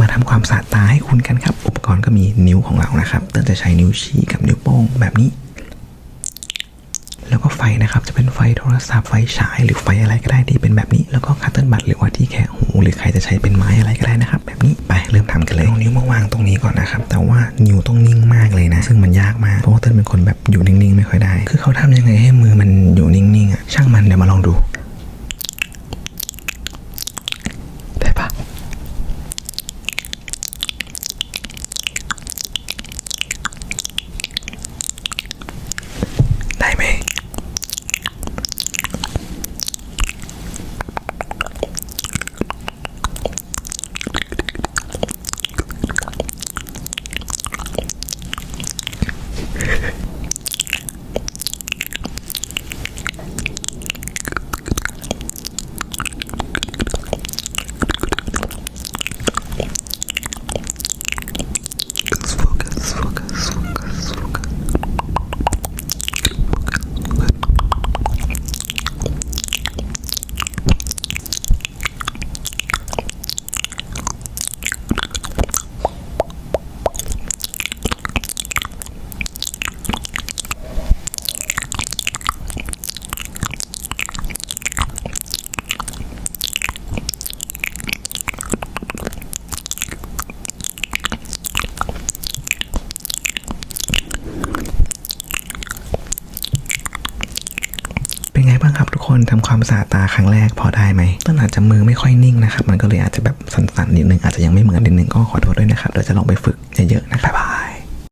มาทำความสะอาดตาให้คุณกันครับ อุปกรณ์ก็มีนิ้วของเรานะครับเติ้ลจะใช้นิ้วชี้กับนิ้วโป้งแบบนี้ แล้วก็ไฟนะครับจะเป็นไฟโทรศัพท์ไฟฉายหรือไฟอะไรก็ได้ที่เป็นแบบนี้ แล้วก็คัตเติ้ลบัตหรือว่าที่แคะหูหรือใครจะใช้เป็นไม้อะไรก็ได้นะครับ แบบนี้ไปเริ่มทำกันเลยเอานิ้วมาวางตรงนี้ก่อนนะครับ แต่ว่านิ้วต้องนิ่งมากเลยนะ ซึ่งมันยากมากเพราะว่าเติ้ลเป็นคนแบบอยู่นิ่งๆ ไม่ค่อยได้ คือเขาทำยังไงให้มือมันอยู่นิ่งๆอะช่างมันเดี๋ยวมาลองดู ได้ปะ ได้ไหม Focus, focus, focus, focus. เป็นไงบ้างครับทุกคนทำความสะอาดตาครั้งแรกพอได้ไหมต้นอาจจะมือไม่ค่อยนิ่งนะครับ มันก็เลยอาจจะแบบสั่นๆนิดนึงอาจจะยังไม่เหมือนนิดนึงก็ขอโทษด้วยนะครับเดี๋ยวจะลองไปฝึกเยอะๆนะบบ๊ายบาย